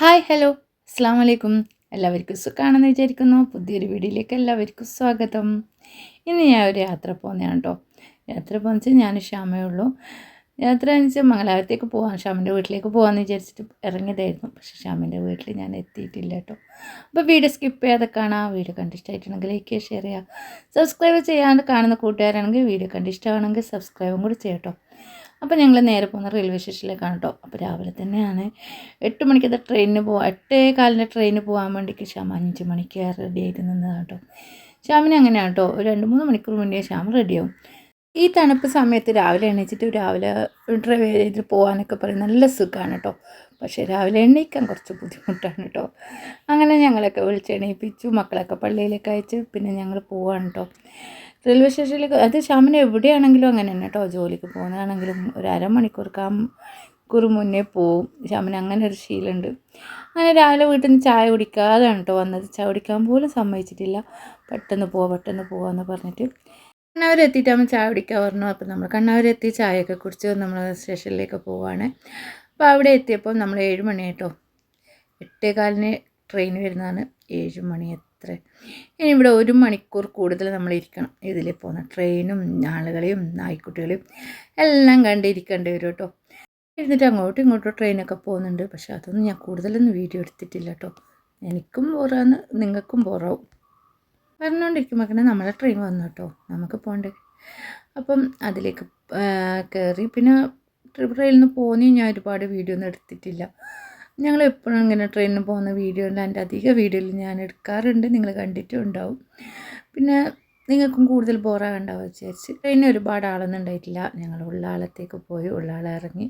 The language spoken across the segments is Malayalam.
Hi hello. അസ്സാം വലൈക്കും എല്ലാവർക്കും സുഖമാണെന്ന് വിചാരിക്കുന്നു. പുതിയൊരു വീഡിയോയിലേക്ക് എല്ലാവർക്കും സ്വാഗതം. ഇന്ന് ഞാൻ ഒരു യാത്ര പോകുന്നതാണ് കേട്ടോ. യാത്ര പോകുന്ന വെച്ചാൽ ഞാൻ ക്ഷാമേ ഉള്ളൂ. യാത്ര വെച്ചാൽ മംഗലാപുരത്തേക്ക് പോകാം ഷ്യാമിന്റെ വീട്ടിലേക്ക് പോകാമെന്ന് വിചാരിച്ചിട്ട് ഇറങ്ങിയതായിരുന്നു. പക്ഷെ ഷ്യാമിന്റെ വീട്ടിൽ ഞാൻ എത്തിയിട്ടില്ല കേട്ടോ. അപ്പോൾ വീഡിയോ സ്കിപ്പ് ചെയ്യാതെ കാണാം. വീഡിയോ കണ്ടിഷ്ടമായിട്ടുണ്ടെങ്കിൽ ലൈക്ക് ഷെയർ ചെയ്യുക സബ്സ്ക്രൈബ് ചെയ്യാണ്ട് കാണുന്ന കൂട്ടുകാരാണെങ്കിൽ വീഡിയോ കണ്ടിഷ്ടമാണെങ്കിൽ സബ്സ്ക്രൈബും കൂടി ചെയ്യാം കേട്ടോ. അപ്പോൾ ഞങ്ങൾ നേരെ പോകുന്ന റെയിൽവേ സ്റ്റേഷനിലേക്കാണ് കേട്ടോ അപ്പോൾ രാവിലെ തന്നെയാണ് എട്ട് മണിക്കത്തെ ട്രെയിനിന് പോകാം എട്ടേ കാലിന്റെ ട്രെയിനിന് പോകാൻ വേണ്ടിയിട്ട് ശ്യാം അഞ്ച് മണിക്ക് റെഡി ആയിട്ട് നിന്നതാണ് കേട്ടോ ശ്യാമിന് അങ്ങനെയാണ് കേട്ടോ ഒരു രണ്ട് മൂന്ന് മണിക്കൂർ മുന്നേ ശ്യാം റെഡിയാവും ഈ തണുപ്പ് സമയത്ത് രാവിലെ എണീച്ചിട്ട് രാവിലെ ഡ്രൈവ് ചെയ്ത് പോകാനൊക്കെ പറയും നല്ല സുഖമാണ് കേട്ടോ പക്ഷേ രാവിലെ എണീക്കാൻ കുറച്ച് ബുദ്ധിമുട്ടാണ് കേട്ടോ അങ്ങനെ ഞങ്ങളൊക്കെ വിളിച്ച് എണീപ്പിച്ചു മക്കളൊക്കെ പള്ളിയിലേക്ക് അയച്ച് പിന്നെ ഞങ്ങൾ പോവാണ് കേട്ടോ റെയിൽവേ സ്റ്റേഷനിലേക്ക് അത് ശ്യാമിന് എവിടെയാണെങ്കിലും അങ്ങനെ തന്നെ കേട്ടോ ജോലിക്ക് പോകുന്നതാണെങ്കിലും ഒരു അരമണിക്കൂർ കാ മണിക്കൂർ മുന്നേ പോവും. ശ്യാമിന് അങ്ങനെ ഒരു ശീലമുണ്ട് അങ്ങനെ രാവിലെ വീട്ടിൽ നിന്ന് ചായ കുടിക്കാതാണ് കേട്ടോ വന്നത്. ചായ കുടിക്കാൻ പോലും സമ്മതിച്ചിട്ടില്ല. പെട്ടെന്ന് പോവാം പെട്ടെന്ന് പോവാന്ന് പറഞ്ഞിട്ട്. കണ്ണാവരെത്തിയിട്ടാകുമ്പോൾ ചായ കുടിക്കാൻ പറഞ്ഞു. അപ്പോൾ നമ്മൾ കണ്ണാവരെത്തി ചായയൊക്കെ കുടിച്ച് നമ്മൾ സ്റ്റേഷനിലേക്ക് പോവാണ്. അപ്പോൾ അവിടെ എത്തിയപ്പോൾ നമ്മൾ ഏഴ് മണിയായിട്ടോ എട്ടേകാലിന് ട്രെയിൻ വരുന്നതാണ്. ഏഴ് മണി എത്ര ഇനി ഇവിടെ ഒരു മണിക്കൂർ കൂടുതൽ നമ്മൾ ഇരിക്കണം. ഇതിൽ പോകുന്ന ട്രെയിനും ആളുകളെയും നായ്ക്കുട്ടികളെയും എല്ലാം കണ്ടിരിക്കേണ്ടി വരും കേട്ടോ. ഇരുന്നിട്ട് അങ്ങോട്ടും ഇങ്ങോട്ടും ട്രെയിനൊക്കെ പോകുന്നുണ്ട്. പക്ഷേ അതൊന്നും ഞാൻ കൂടുതലൊന്നും വീഡിയോ എടുത്തിട്ടില്ല കേട്ടോ. എനിക്കും ബോറാന്ന് നിങ്ങൾക്കും ബോറാവും. പറഞ്ഞുകൊണ്ടിരിക്കുമ്പോൾ നമ്മളെ ട്രെയിൻ വന്നു കേട്ടോ. നമുക്ക് പോകണ്ടേ? അപ്പം അതിലേക്ക് കയറി. പിന്നെ ട്രിപ്പ് ട്രെയിനിൽ നിന്ന് പോന്നി ഞാൻ ഒരുപാട് വീഡിയോ ഒന്നും എടുത്തിട്ടില്ല. ഞങ്ങൾ എപ്പോഴും ഇങ്ങനെ ട്രെയിനിന് പോകുന്ന വീഡിയോ ഉണ്ട്. എന്റെ അധിക വീഡിയോയിൽ ഞാൻ എടുക്കാറുണ്ട്. നിങ്ങൾ കണ്ടിട്ടും ഉണ്ടാവും. പിന്നെ നിങ്ങൾക്കും കൂടുതൽ ബോറാകണ്ടാവും വിചാരിച്ച്. ട്രെയിനിൽ ഒരുപാട് ആളൊന്നും ഉണ്ടായിട്ടില്ല. ഞങ്ങൾ ഉള്ളാളത്തേക്ക് പോയി. ഉള്ളാളെ ഇറങ്ങി.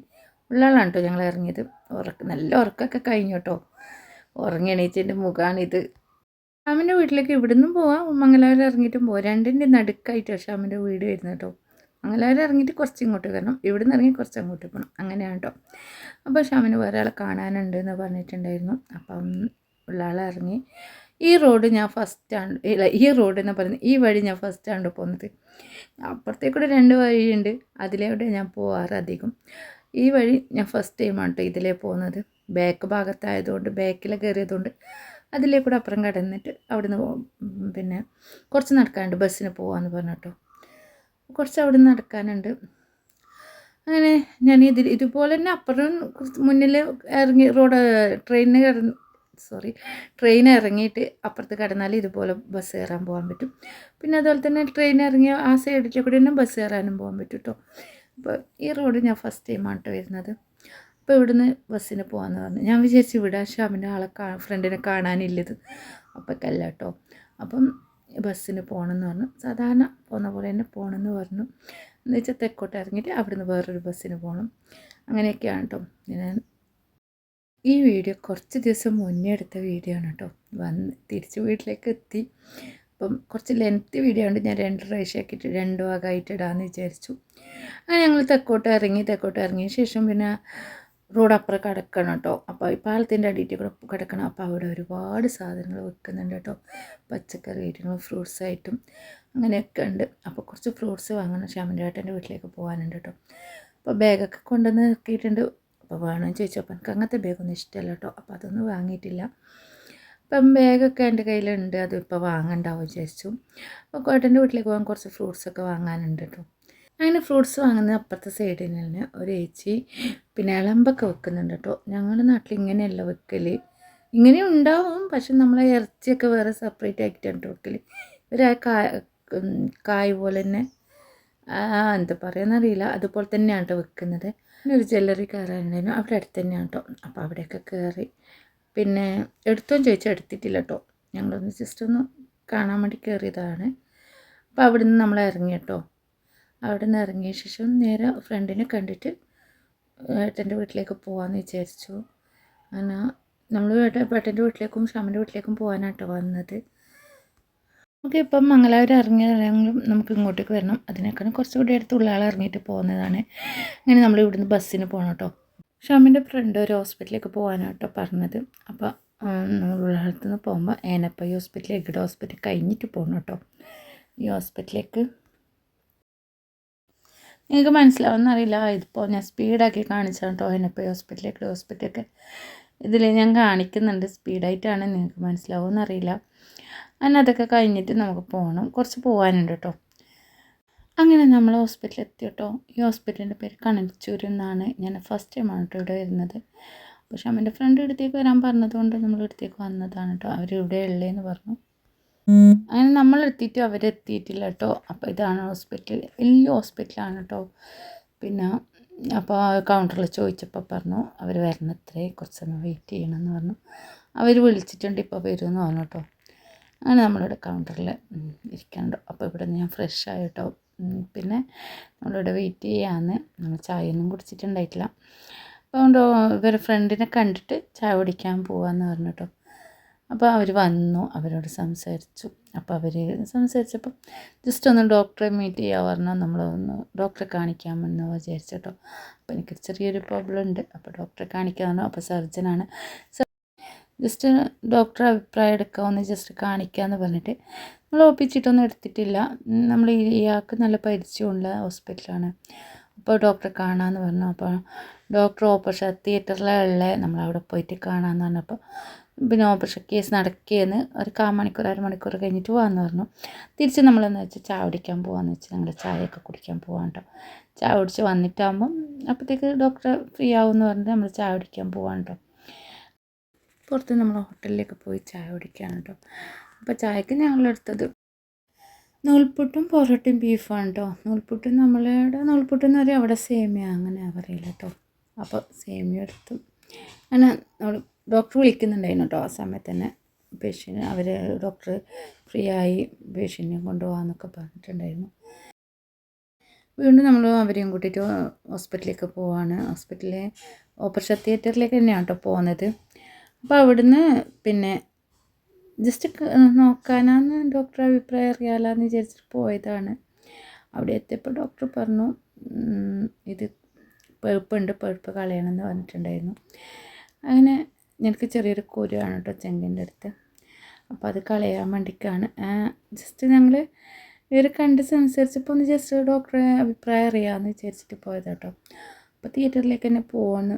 ഉള്ളാളാണ് കേട്ടോ ഞങ്ങൾ ഇറങ്ങിയത്. ഉറക്ക നല്ല ഉറക്കമൊക്കെ കഴിഞ്ഞു കേട്ടോ. ഉറങ്ങി എണീച്ചതിന്റെ മുഖമാണിത് ഷാമിന്റെ വീട്ടിലേക്ക് ഇവിടുന്നും പോവാം. മംഗലാപുരം ഇറങ്ങിയിട്ടും പോവാം. രണ്ടിന്റെ നടുക്കായിട്ട് ഷാമിന്റെ വീട് വരുന്നത് കേട്ടോ. മംഗലാപുരം ഇറങ്ങിയിട്ട് കുറച്ച് ഇങ്ങോട്ട് വരണം. ഇവിടെ നിന്ന് ഇറങ്ങി കുറച്ച് അങ്ങോട്ട് പോകണം അങ്ങനെയാണ് കേട്ടോ അപ്പോൾ ഷാമിന് വേറെ ആളെ കാണാനുണ്ട് എന്ന് പറഞ്ഞിട്ടുണ്ടായിരുന്നു. അപ്പം ഉള്ള ആളെ ഇറങ്ങി ഈ റോഡ് ഞാൻ ഫസ്റ്റാണ് ഇല്ല ഈ റോഡ് എന്ന് പറയുന്നത് ഈ വഴി ഞാൻ ഫസ്റ്റ് ആണ് പോകുന്നത് അപ്പുറത്തേക്കൂടെ രണ്ട് വഴിയുണ്ട്. അതിലൂടെ ഞാൻ പോവാറ് അധികം. ഈ വഴി ഞാൻ ഫസ്റ്റ് ടൈമാണ് കേട്ടോ ഇതിലേ പോകുന്നത് ബാക്ക് ഭാഗത്തായതുകൊണ്ട് ബാക്കിൽ കയറിയതുകൊണ്ട് അതിലേക്കൂടെ അപ്പുറം കടന്നിട്ട് അവിടുന്ന് പിന്നെ കുറച്ച് നടക്കാനുണ്ട്. ബസ്സിന് പോകാമെന്ന് പറഞ്ഞു കേട്ടോ കുറച്ച് അവിടെ നിന്ന് നടക്കാനുണ്ട്. അങ്ങനെ ഞാൻ ഇതിൽ ഇതുപോലെ തന്നെ അപ്പുറം മുന്നിൽ ഇറങ്ങി റോഡ് ട്രെയിനിന് കിടന്ന് സോറി ട്രെയിൻ ഇറങ്ങിയിട്ട് അപ്പുറത്ത് കടന്നാൽ ഇതുപോലെ ബസ് കയറാൻ പോകാൻ പറ്റും. പിന്നെ അതുപോലെ തന്നെ ട്രെയിൻ ഇറങ്ങിയ ആ സൈഡിൽ കൂടി തന്നെ ബസ് കയറാനും പോകാൻ പറ്റും കേട്ടോ അപ്പോൾ ഈ റോഡ് ഞാൻ ഫസ്റ്റ് ടൈമാണ് കേട്ടോ വരുന്നത്. അപ്പോൾ ഇവിടുന്ന് ബസ്സിന് പോകാമെന്ന് പറഞ്ഞു. ഞാൻ വിചാരിച്ചു ഇവിടെ ഷാമിന്റെ ആളെ കാ ഫ്രണ്ടിനെ കാണാനില്ലത്. അപ്പോൾ കല്ല കേട്ടോ അപ്പം ബസ്സിന് പോകണമെന്ന് പറഞ്ഞു. സാധാരണ പോകുന്ന പോലെ തന്നെ പോകണമെന്ന് പറഞ്ഞു. എന്ന് വെച്ചാൽ തെക്കോട്ട് ഇറങ്ങിയിട്ട് അവിടുന്ന് വേറൊരു ബസ്സിന് പോകണം. അങ്ങനെയൊക്കെയാണ് കേട്ടോ. ഞാൻ ഈ വീഡിയോ കുറച്ച് ദിവസം മുന്നേ എടുത്ത വീഡിയോ ആണ് കേട്ടോ. വന്ന് തിരിച്ച് വീട്ടിലേക്ക് എത്തി. അപ്പം കുറച്ച് ലെങ്ത്ത് വീഡിയോ ഉണ്ട് ഞാൻ രണ്ട് പ്രാവശ്യമാക്കിയിട്ട് രണ്ട് ഭാഗമായിട്ട് ഇടാമെന്ന് വിചാരിച്ചു. അങ്ങനെ ഞങ്ങൾ തെക്കോട്ട് ഇറങ്ങി തെക്കോട്ട് ഇറങ്ങിയ ശേഷം പിന്നെ റോഡ് അപ്പുറം കിടക്കണം കേട്ടോ. അപ്പോൾ ഈ പാലത്തിന്റെ അടിയിട്ട് കൂടെ കിടക്കണം. അപ്പോൾ അവിടെ ഒരുപാട് സാധനങ്ങൾ വെക്കുന്നുണ്ട് കേട്ടോ. പച്ചക്കറി ഐറ്റങ്ങളും ഫ്രൂട്ട്സ് ആയിട്ടും അങ്ങനെയൊക്കെ ഉണ്ട്. അപ്പോൾ കുറച്ച് ഫ്രൂട്ട്സ് വാങ്ങണം. ശ്യാമിന്റെ ഏട്ടന്റെ വീട്ടിലേക്ക് പോകാനുണ്ട് കേട്ടോ. അപ്പോൾ ബാഗൊക്കെ കൊണ്ടുവന്ന് ഇറക്കിയിട്ടുണ്ട് അപ്പോൾ വേണമെന്ന് ചോദിച്ചു. അപ്പോൾ എനിക്ക് അങ്ങനത്തെ ബാഗൊന്നും ഇഷ്ടമല്ല കേട്ടോ. അപ്പോൾ അതൊന്നും വാങ്ങിയിട്ടില്ല. അപ്പം ബാഗൊക്കെ എന്റെ കയ്യിലുണ്ട്. അതിപ്പോൾ വാങ്ങണ്ടാവും വിചാരിച്ചു. അപ്പോൾ ഏട്ടന്റെ വീട്ടിലേക്ക് പോകാൻ കുറച്ച് ഫ്രൂട്ട്സൊക്കെ വാങ്ങാനുണ്ട് കേട്ടോ. അങ്ങനെ ഫ്രൂട്ട്സ് വാങ്ങുന്ന അപ്പുറത്തെ സൈഡിൽ നിന്ന് ഒരു ഏച്ചി പിന്നെ ഇളമ്പൊക്കെ വെക്കുന്നുണ്ട് കേട്ടോ. ഞങ്ങളുടെ നാട്ടിൽ ഇങ്ങനെയല്ല വെക്കൽ ഇങ്ങനെ ഉണ്ടാവും പക്ഷെ നമ്മളെ ഇറച്ചിയൊക്കെ വേറെ സെപ്പറേറ്റ് ആക്കിയിട്ടാണ് വെക്കൽ ഒരു കായ കായ് പോലെ തന്നെ എന്താ പറയുന്നറിയില്ല അതുപോലെ തന്നെയാണ് കേട്ടോ വെക്കുന്നത്. പിന്നെ ഒരു ജ്വല്ലറി കയറാനുണ്ടായിരുന്നു അവിടെ അടുത്ത് തന്നെയാണ് കേട്ടോ. അപ്പോൾ അവിടെയൊക്കെ കയറി പിന്നെ എടുത്തോ ചോദിച്ചാൽ എടുത്തിട്ടില്ല കേട്ടോ. ഞങ്ങളൊന്ന് ജസ്റ്റ് ഒന്ന് കാണാൻ വേണ്ടി കയറിയതാണ് അപ്പോൾ അവിടെ നിന്ന് നമ്മൾ ഇറങ്ങി കേട്ടോ. അവിടെ നിന്ന് ഇറങ്ങിയ ശേഷം നേരെ ഫ്രണ്ടിനെ കണ്ടിട്ട് ഏട്ടന്റെ വീട്ടിലേക്ക് പോകാമെന്ന് വിചാരിച്ചു. അങ്ങനെ നമ്മൾ ഏട്ടന്റെ വീട്ടിലേക്കും ഷാമിന്റെ വീട്ടിലേക്കും പോകാനാട്ടോ വന്നത്. നമുക്ക് ഇപ്പം മംഗലാപുരം ഇറങ്ങിയതാണെങ്കിലും നമുക്ക് ഇങ്ങോട്ടേക്ക് വരണം. അതിനേക്കാളും കുറച്ചുകൂടി അടുത്തുള്ള ആൾ ഇറങ്ങിയിട്ട് പോകുന്നതാണ്. അങ്ങനെ നമ്മൾ ഇവിടുന്ന് ബസ്സിന് പോകണം കേട്ടോ ഷാമിന്റെ ഫ്രണ്ട് ഒരു ഹോസ്പിറ്റലിലേക്ക് പോകാനാട്ടോ പറഞ്ഞത്. അപ്പോൾ നമ്മൾ ഉള്ളടത്തു നിന്ന് പോകുമ്പോൾ ഏനപ്പ ഹോസ്പിറ്റൽ എഗഡ് ഹോസ്പിറ്റൽ കഴിഞ്ഞിട്ട് പോകണം കേട്ടോ ഈ ഹോസ്പിറ്റലിലേക്ക് നിങ്ങൾക്ക് മനസ്സിലാവുമെന്നറിയില്ല ഇതിപ്പോൾ ഞാൻ സ്പീഡാക്കി കാണിച്ചാണ് കേട്ടോ പോയി ഹോസ്പിറ്റലിലേക്ക് ഹോസ്പിറ്റലൊക്കെ ഇതിൽ ഞാൻ കാണിക്കുന്നുണ്ട്. സ്പീഡായിട്ടാണ് നിങ്ങൾക്ക് മനസ്സിലാവുമെന്നറിയില്ല അങ്ങനെ അതൊക്കെ കഴിഞ്ഞിട്ട് നമുക്ക് പോകണം കുറച്ച് പോകാനുണ്ട് കേട്ടോ അങ്ങനെ നമ്മൾ ഹോസ്പിറ്റലിൽ എത്തി കേട്ടോ ഈ ഹോസ്പിറ്റലിന്റെ പേര് കണച്ചൂർ എന്നാണ്. ഞാൻ ഫസ്റ്റ് ടൈം ആണ് കേട്ടോ ഇവിടെ വരുന്നത്. പക്ഷെ അമ്മന്റെ ഫ്രണ്ട് ഇടത്തേക്ക് വരാൻ പറഞ്ഞതുകൊണ്ട് നമ്മൾ ഇടത്തേക്ക് വന്നതാണ് കേട്ടോ അവരിവിടെ ഉള്ളതെന്ന് പറഞ്ഞു. അങ്ങനെ നമ്മൾ എത്തിയിട്ട് അവരെത്തിയിട്ടില്ല കേട്ടോ. അപ്പോൾ ഇതാണ് ഹോസ്പിറ്റൽ. വലിയ ഹോസ്പിറ്റലാണ് കേട്ടോ. പിന്നെ അപ്പോൾ കൗണ്ടറിൽ ചോദിച്ചപ്പോൾ പറഞ്ഞു അവർ വരുന്നത്രേ കുറച്ച് സമയം വെയിറ്റ് ചെയ്യണമെന്ന് പറഞ്ഞു. അവർ വിളിച്ചിട്ടുണ്ട് ഇപ്പോൾ വരുമെന്ന് പറഞ്ഞു കേട്ടോ. അങ്ങനെ നമ്മളിവിടെ കൗണ്ടറിൽ ഇരിക്കാനുണ്ടോ അപ്പോൾ ഇവിടെ ഞാൻ ഫ്രഷ് ആയിട്ടോ പിന്നെ നമ്മളിവിടെ വെയിറ്റ് ചെയ്യാമെന്ന് നമ്മൾ ചായയൊന്നും കുടിച്ചിട്ടുണ്ടായിട്ടില്ല. അപ്പോൾ ഇവരെ ഫ്രണ്ടിനെ കണ്ടിട്ട് ചായ കുടിക്കാൻ പോകാമെന്ന് പറഞ്ഞു കേട്ടോ. അപ്പോൾ അവർ വന്നു അവരോട് സംസാരിച്ചു. അപ്പോൾ അവർ സംസാരിച്ചപ്പോൾ ജസ്റ്റ് ഒന്ന് ഡോക്ടറെ മീറ്റ് ചെയ്യാൻ പറഞ്ഞാൽ നമ്മളൊന്ന് ഡോക്ടറെ കാണിക്കാമെന്ന് വിചാരിച്ചു കേട്ടോ. അപ്പോൾ എനിക്ക് ചെറിയൊരു പ്രോബ്ലം ഉണ്ട്. അപ്പോൾ ഡോക്ടറെ കാണിക്കാമെന്ന് അപ്പോൾ സർജനാണ് ജസ്റ്റ് ഡോക്ടറെ അഭിപ്രായം എടുക്കാമെന്ന് ജസ്റ്റ് കാണിക്കാമെന്ന് പറഞ്ഞിട്ട് നമ്മൾ ഒപ്പിച്ചിട്ടൊന്നും എടുത്തിട്ടില്ല. നമ്മൾ ഇയാൾക്ക് നല്ല പരിചയമുള്ള ഹോസ്പിറ്റലാണ് അപ്പോൾ ഡോക്ടറെ കാണാമെന്ന് പറഞ്ഞു. അപ്പോൾ ഡോക്ടർ ഓപ്പറേഷൻ തിയേറ്ററിലുള്ള നമ്മളവിടെ പോയിട്ട് കാണാമെന്ന് പറഞ്ഞപ്പോൾ പിന്നെ ഓപ്പറേഷൻ കേസ് നടക്കുകയെന്ന് ഒരു കാ മണിക്കൂർ അരമണിക്കൂർ കഴിഞ്ഞിട്ട് പോകാമെന്ന് പറഞ്ഞു. തിരിച്ച് നമ്മളെന്ന് വെച്ചാൽ ചായ കുടിക്കാൻ പോകാമെന്ന് വെച്ചാൽ ഞങ്ങൾ ചായയൊക്കെ കുടിക്കാൻ പോകാം കേട്ടോ ചായ കുടിച്ച് വന്നിട്ടാകുമ്പം അപ്പോഴത്തേക്ക് ഡോക്ടർ ഫ്രീ ആവുമെന്ന് പറഞ്ഞിട്ട് നമ്മൾ ചായ കുടിക്കാൻ പോകാം കേട്ടോ പുറത്ത് നമ്മൾ ഹോട്ടലിലേക്ക് പോയി ചായ കുടിക്കാൻ കേട്ടോ അപ്പോൾ ചായക്ക് ഞങ്ങളെടുത്തത് നൂൽപുട്ടും പൊറോട്ടയും ബീഫാണ് കേട്ടോ നൂൽപുട്ടും നമ്മളുടെ നൂൽപുട്ട് എന്ന് പറയും അവിടെ സേമിയ അങ്ങനെ പറയില്ല കേട്ടോ അപ്പോൾ സേമിയ എടുത്തു. അങ്ങനെ നമ്മൾ ഡോക്ടർ വിളിക്കുന്നുണ്ടായിരുന്നു കേട്ടോ ആ സമയത്ത് തന്നെ. പേഷ്യന്റ് അവർ ഡോക്ടർ ഫ്രീ ആയി പേഷ്യന്റിനെ കൊണ്ടുപോകാമെന്നൊക്കെ പറഞ്ഞിട്ടുണ്ടായിരുന്നു. വീണ്ടും നമ്മൾ അവരെയും കൂട്ടിയിട്ട് ഹോസ്പിറ്റലിലേക്ക് പോവാണ്. ഹോസ്പിറ്റലിലെ ഓപ്പറേഷൻ തിയേറ്ററിലേക്ക് തന്നെയാണ് കേട്ടോ പോകുന്നത്. അപ്പോൾ അവിടുന്ന് പിന്നെ ജസ്റ്റ് നോക്കാനാന്ന് ഡോക്ടർ അഭിപ്രായം അറിയാമെന്ന് വിചാരിച്ചിട്ട് പോയതാണ്. അവിടെ എത്തിയപ്പോൾ ഡോക്ടർ പറഞ്ഞു ഇത് പഴുപ്പുണ്ട് പഴുപ്പ് കളയണമെന്ന് പറഞ്ഞിട്ടുണ്ടായിരുന്നു. അങ്ങനെ എനിക്ക് ചെറിയൊരു കുരുവാണ് കേട്ടോ ചെങ്കിന്റെ അടുത്ത്. അപ്പോൾ അത് കളയാൻ വേണ്ടിക്കാണ്. ജസ്റ്റ് ഞങ്ങൾ ഇവർ കണ്ട് സംസാരിച്ചപ്പോൾ ഒന്ന് ജസ്റ്റ് ഡോക്ടറെ അഭിപ്രായം അറിയാമെന്ന് വിചാരിച്ചിട്ട് പോയത് കേട്ടോ. അപ്പോൾ തിയേറ്ററിലേക്ക് തന്നെ പോകുന്നു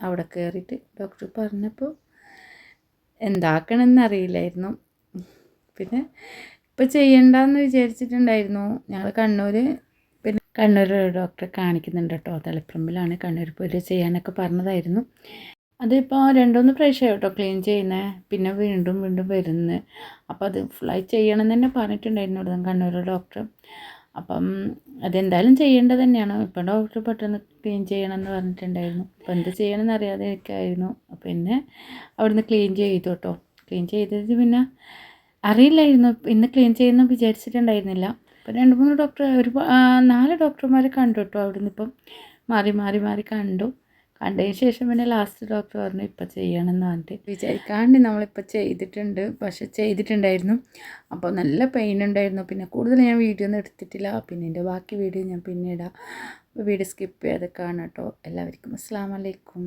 അവിടെ കയറിയിട്ട് ഡോക്ടർ പറഞ്ഞപ്പോൾ എന്താക്കണമെന്ന് അറിയില്ലായിരുന്നു. പിന്നെ ഇപ്പോൾ ചെയ്യണ്ടെന്ന് വിചാരിച്ചിട്ടുണ്ടായിരുന്നു. ഞങ്ങൾ കണ്ണൂർ പിന്നെ കണ്ണൂർ ഡോക്ടറെ കാണിക്കുന്നുണ്ട് കേട്ടോ. തളിപ്പറമ്പിലാണ് കണ്ണൂർ പോയി ചെയ്യാനൊക്കെ പറഞ്ഞതായിരുന്നു. അതിപ്പോൾ രണ്ടുമൂന്ന് പ്രാവശ്യം കേട്ടോ ക്ലീൻ ചെയ്യുന്നത് പിന്നെ വീണ്ടും വീണ്ടും വരുന്നത് അപ്പോൾ അത് ഫ്ലൈ ചെയ്യണം തന്നെ പറഞ്ഞിട്ടുണ്ടായിരുന്നു ഇവിടെ കണ്ണൂർ ഡോക്ടർ അപ്പം അതെന്തായാലും ചെയ്യേണ്ടത് തന്നെയാണ്. ഇപ്പം ഡോക്ടർ പെട്ടെന്ന് ക്ലീൻ ചെയ്യണമെന്ന് പറഞ്ഞിട്ടുണ്ടായിരുന്നു. അപ്പം എന്ത് ചെയ്യണമെന്ന് അറിയാതെ ഇരിക്കായിരുന്നു പിന്നെ അവിടുന്ന് ക്ലീൻ ചെയ്തു കേട്ടോ ക്ലീൻ ചെയ്തത് പിന്നെ അറിയില്ലായിരുന്നു. ഇന്ന് ക്ലീൻ ചെയ്യുന്ന വിചാരിച്ചിട്ടുണ്ടായിരുന്നില്ല. അപ്പം രണ്ട് മൂന്ന് ഡോക്ടർ ഒരു നാല് ഡോക്ടർമാരെ കണ്ടു കേട്ടോ അവിടുന്ന് ഇപ്പം മാറി മാറി മാറി കണ്ടു. കണ്ടതിന് ശേഷം പിന്നെ ലാസ്റ്റ് ഡോക്ടർ പറഞ്ഞു ഇപ്പം ചെയ്യണമെന്ന് പറഞ്ഞിട്ട്. വിചാരിക്കാണ്ട് നമ്മളിപ്പോൾ ചെയ്തിട്ടുണ്ട്. പക്ഷെ ചെയ്തിട്ടുണ്ടായിരുന്നു. അപ്പോൾ നല്ല പെയിൻ ഉണ്ടായിരുന്നു. പിന്നെ കൂടുതൽ ഞാൻ വീഡിയോ ഒന്നും എടുത്തിട്ടില്ല. പിന്നെ എന്റെ ബാക്കി വീഡിയോ ഞാൻ പിന്നെ ഇടാം. വീഡിയോ സ്കിപ്പ് ചെയ്ത് കാണാം കേട്ടോ. എല്ലാവർക്കും അസ്സാം വലൈക്കും